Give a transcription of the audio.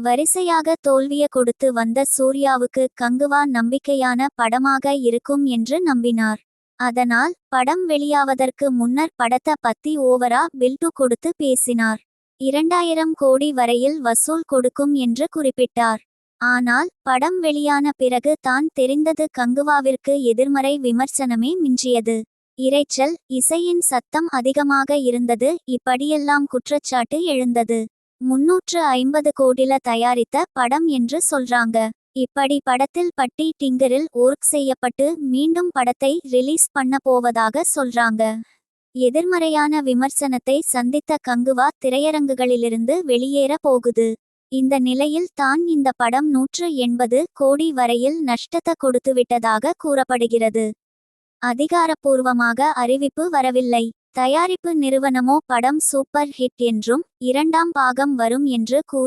வரிசையாக தோல்விய கொடுத்து வந்த சூர்யாவுக்கு கங்குவா நம்பிக்கையான படமாக இருக்கும் என்று நம்பினார். அதனால் படம் வெளியாவதற்கு முன்னர் படத்த பத்தி ஓவரா பில்டு கொடுத்து பேசினார். இரண்டாயிரம் கோடி வரையில் வசூல் கொடுக்கும் என்று குறிப்பிட்டார். ஆனால் படம் வெளியான பிறகு தான் தெரிந்தது கங்குவாவிற்கு எதிர்மறை விமர்சனமே மிஞ்சியது. இரைச்சல் இசையின் சத்தம் அதிகமாக இருந்தது இப்படியெல்லாம் குற்றச்சாட்டு எழுந்தது. முன்னூற்று ஐம்பது கோடில தயாரித்த படம் என்று சொல்றாங்க. இப்படி படத்தில் பட்டி டிங்கரில் ஒர்க் செய்யப்பட்டு மீண்டும் படத்தை ரிலீஸ் பண்ண போவதாக சொல்றாங்க. எதிர்மறையான விமர்சனத்தை சந்தித்த கங்குவா திரையரங்குகளிலிருந்து வெளியேற போகுது. இந்த நிலையில் தான் இந்த படம் நூற்று எண்பது கோடி வரையில் நஷ்டத்தை கொடுத்துவிட்டதாக கூறப்படுகிறது. அதிகாரப்பூர்வமாக அறிவிப்பு வரவில்லை. தயாரிப்பு நிறுவனமோ படம் சூப்பர் ஹிட் என்றும் இரண்டாம் பாகம் வரும் என்று கூ